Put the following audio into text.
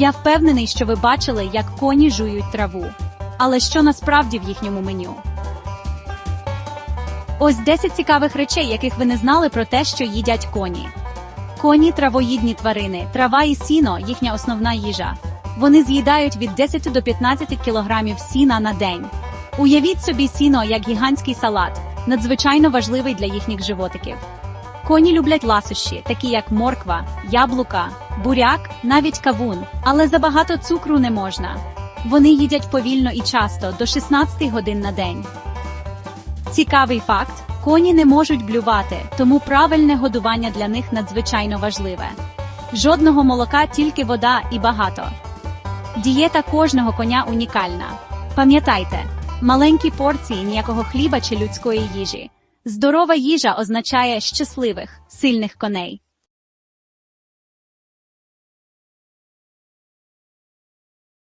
Я впевнений, що ви бачили, як коні жують траву. Але що насправді в їхньому меню? Ось 10 цікавих речей, яких ви не знали про те, що їдять коні. Коні травоїдні тварини, трава і сіно їхня основна їжа. Вони з'їдають від 10 до 15 кілограмів сіна на день. Уявіть собі сіно як гігантський салат, надзвичайно важливий для їхніх животиків. Коні люблять ласощі, такі як морква, яблука, буряк, навіть кавун, але забагато цукру не можна. Вони їдять повільно і часто до 16 годин на день. Цікавий факт: коні не можуть блювати, тому правильне годування для них надзвичайно важливе. Жодного молока, тільки вода і багато. Дієта кожного коня унікальна. Пам'ятайте, маленькі порції ніякого хліба чи людської їжі. Здорова їжа означає щасливих, сильних коней.